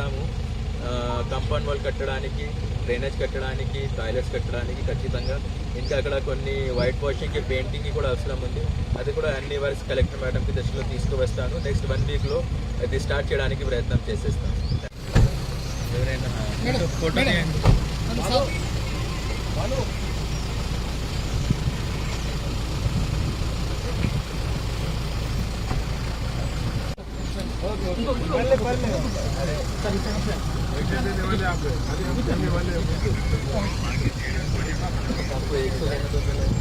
చేస్తాము. Compound wall కట్టడానికి drainage కట్టడానికి టాయిలెట్స్ కట్టడానికి ఖచ్చితంగా. ఇంకా అక్కడ కొన్ని వైట్ వాషింగ్కి పెయింటింగ్కి కూడా అవసరం ఉంది. అది కూడా అన్ని వర్క్స్ కలెక్టర్ మేడంకి దృష్టిలో తీసుకువస్తాను. నెక్స్ట్ వన్ వీక్లో అది స్టార్ట్ చేయడానికి ప్రయత్నం చేసేస్తాను ఎవరైనా ఫోటో आपको एक सौ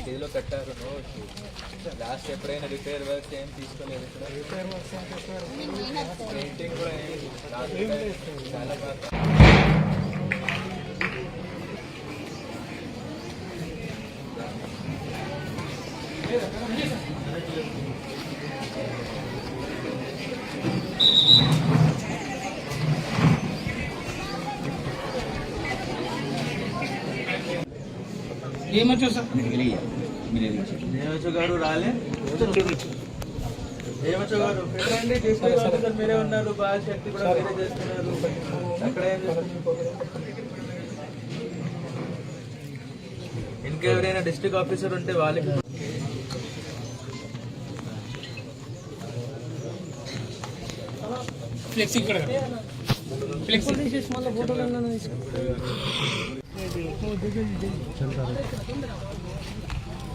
ఇదిలో కట్టారు లాస్ట్ ఎప్పుడైనా రిపేర్ వర్క్స్ ఏం తీసుకోలేదు ఇక్కడ? రిపేర్ వర్క్స్ పెయింటింగ్ కూడా ఏం చాలా బాగా. ఏమొచ్చు సార్ దేవచో గారు రాలే దేవచో గారు పెట్టండి డిస్ట్రిక్ట్ ఆఫీసర్ మీరే ఉన్నారు బాగా శక్తి కూడా మీరే చేస్తున్నారు అక్కడ ఏం చేస్తున్నారు? ఇంకెవరైనా డిస్ట్రిక్ట్ ఆఫీసర్ ఉంటే వాళ్ళకి ఫ్లెక్సీ ఇక్కడ ఫ్లెక్సీ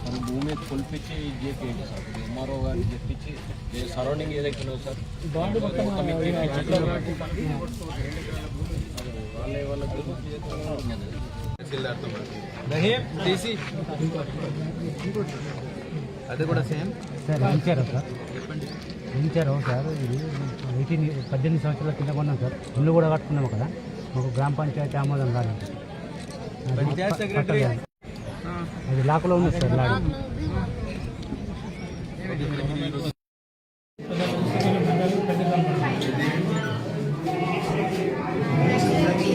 మరి భూమి కొలిపించి చేపించండి సార్. ఎంఆర్ఓ గారిని చెప్పించి ఏ సరౌండింగ్ ఏదైతే సార్ మొత్తం. వాళ్ళ అది కూడా సేమ్? సార్ ఇచ్చారా సార్? ఇచ్చారు సార్? ఇది ఎయిటీన్ పద్దెనిమిది సంవత్సరాల కింద కొన్నాం సార్. ఇల్లు కూడా కట్టుకున్నాము కదా. మాకు గ్రామ పంచాయతీ ఆమోదం కాదు పంచాయత్ సెక్రటరీ అది లాక్లో ఉంది సార్ లాక్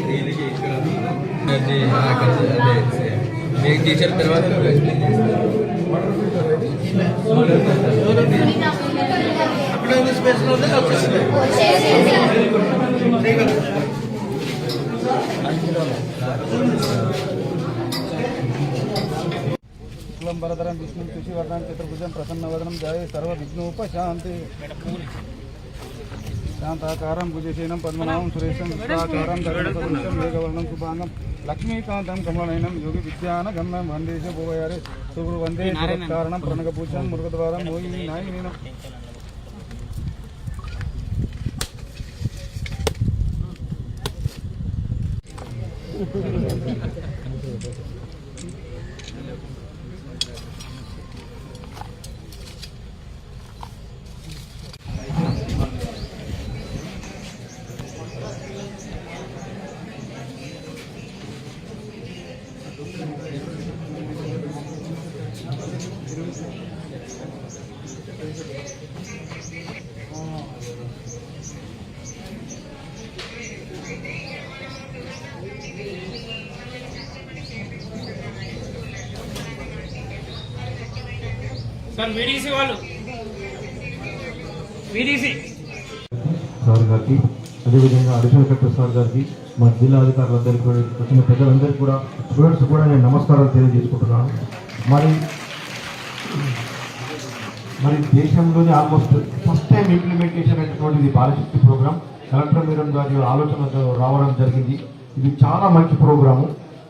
దీనికి ఇక్కడ అది అక్కడ అదే సేమ్ మీకు టీచర్ తర్వాత నువ్వు explain చేస్తావు. అక్కడ ఉన్న స్పేస్లో ఉంటే వచ్చేస్తుంది శుక్లం వరదరం విష్ణు శుశివర్ధనం చతుర్భుజం ప్రసన్నవదనం జయ సర్వ విఘ్నోపశాంతి శాంతాకారం భుజశీనం పద్మనాభం సురేశం విశ్వాకారం ధరణసదృశం మేఘవర్ణం శుభాంగం లక్ష్మీకాంతం కమలనయనం యోగి విద్యాన గమ్యం వందేశ భూవయారే సుగురు వందే కారణం ప్రణగభూషం మృగద్వారం మోహిని నాయనీనం సార్ వీడీసీ వాళ్ళు. సార్ గారికి అదేవిధంగా అడిషనల్ కలెక్టర్ సార్ గారికి మా జిల్లా అధికారులందరికీ కూడా వచ్చిన పెద్దలందరికీ కూడా స్టూడెంట్స్ కూడా నేను నమస్కారాలు తెలియజేసుకుంటున్నాను. మరి మరి దేశంలోనే ఆల్మోస్ట్ ఫస్ట్ టైం ఇంప్లిమెంటేషన్ అయినటువంటిది బాలశక్తి ప్రోగ్రామ్ కలెక్టర్ మేడం గారి ఆలోచనతో రావడం జరిగింది. ఇది చాలా మంచి ప్రోగ్రాము.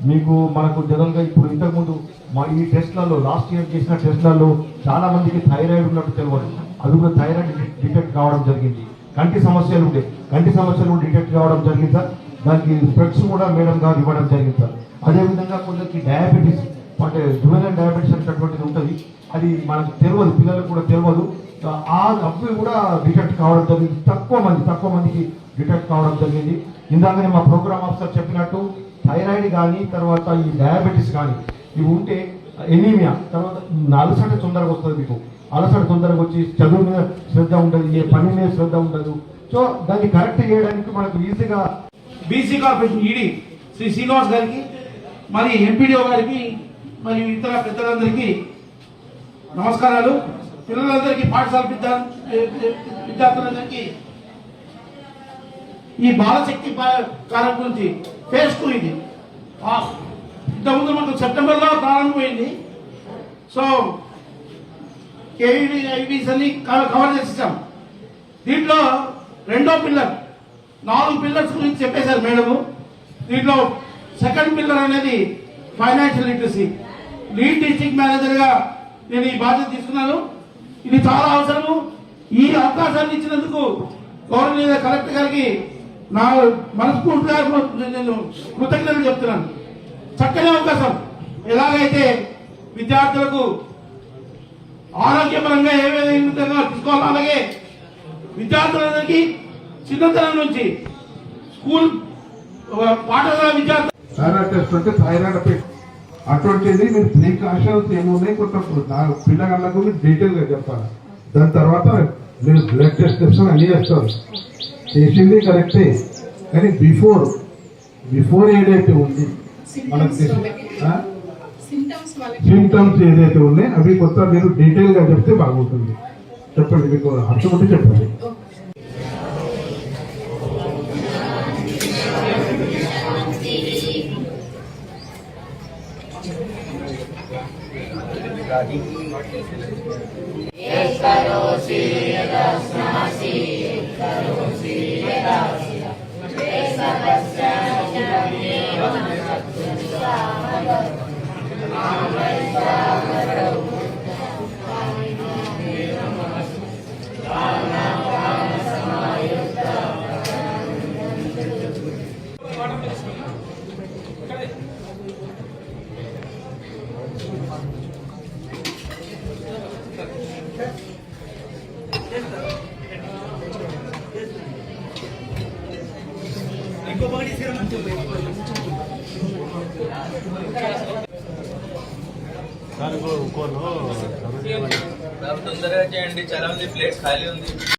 మీకు మనకు జనరల్గా ఇప్పుడు ఇంతకుముందు మా ఈ టెస్ట్లలో లాస్ట్ ఇయర్ చేసిన టెస్ట్లలో చాలా మందికి థైరాయిడ్ ఉన్నట్టు తెలియదు. అది కూడా థైరాయిడ్ డిటెక్ట్ కావడం జరిగింది. కంటి సమస్యలు ఉండే కంటి సమస్యలు డిటెక్ట్ కావడం జరిగింది సార్. దానికి స్ప్రెడ్స్ కూడా మేడం గారు ఇవ్వడం జరిగింది సార్. అదేవిధంగా కొందరికి డయాబెటీస్ అంటే జువెనల్ డయాబెటీస్ అనేటటువంటిది ఉంటుంది. అది మనకు తెలియదు పిల్లలకు కూడా తెలియదు. ఆ అవి కూడా డిటెక్ట్ కావడం జరిగింది. తక్కువ మంది తక్కువ మందికి డిటెక్ట్ కావడం జరిగింది. ఇందాకనే మా ప్రోగ్రామ్ ఆఫీసర్ చెప్పినట్టు థైరాయిడ్ కానీ తర్వాత ఈ డయాబెటీస్ కానీ ఇవి ఉంటే ఎనీమియా తర్వాత అలసట తొందరగా వస్తుంది మీకు. అలసట తొందరగా వచ్చి చదువు మీద శ్రద్ధ ఉండదు ఏ పని మీద శ్రద్ధ ఉండదు. సో దాన్ని కరెక్ట్ చేయడానికి మనకు ఈజీగా BC corporation ED Shri Srinivas గారికి మరి ఎంపీడీఓ గారికి మరి ఇతర పెద్దలందరికీ నమస్కారాలు. పిల్లలందరికీ పాఠశాల విద్యార్థులందరికీ ఈ బాలశక్తి పా- గురించి ఫేస్ టూ ఇది ఇంతకుముందు మనకు సెప్టెంబర్లో ప్రారంభమైంది సో కేవీ ఐవీస్ అన్ని కవర్ చేసేసాం. దీంట్లో రెండో పిల్లర్ నాలుగు పిల్లర్స్ గురించి చెప్పేశారు మేడము. దీంట్లో సెకండ్ పిల్లర్ అనేది ఫైనాన్షియల్ లిటరసీ. లీడ్ డిస్ట్రిక్ట్ మేనేజర్గా నేను ఈ బాధ్యత తీసుకున్నాను. ఇది చాలా అవసరము. ఈ అవకాశాన్ని ఇచ్చినందుకు గవర్నమెంట్ కలెక్టర్ గారికి నా మనస్ఫూర్తిగా నేను కృతజ్ఞతలు చెప్తున్నాను. చక్కని అవకాశం. ఎలాగైతే విద్యార్థులకు ఆరోగ్యపరంగా ఏ విధంగా తీసుకోవాలో అలాగే విద్యార్థులందరికీ చిన్నతనం నుంచి స్కూల్ పాఠశాల విద్యార్థులు థైరాయిడ్ టెస్ట్ అంటే థైరాయిడ్ అటువంటిది మీరు ప్రికాషన్స్ ఏమున్నాయి కొంత నా పిల్లగాళ్ళకు మీరు డీటెయిల్గా చెప్పాలి. దాని తర్వాత మీరు బ్లడ్ టెస్ట్ అన్నీ అన్ని చేస్తారు. చేసింది కరెక్టే. కానీ బిఫోర్ బిఫోర్ ఏదైతే ఉంది మనకు సిమ్టమ్స్ ఏదైతే ఉన్నాయో అవి కొత్త మీరు డీటెయిల్గా చెప్తే బాగుంటుంది. చెప్పండి మీకు అర్థమవుతుంది చెప్పండి. తొందరగా చేయండి. చాలా మంది ప్లేస్ ఖాళీ ఉంది.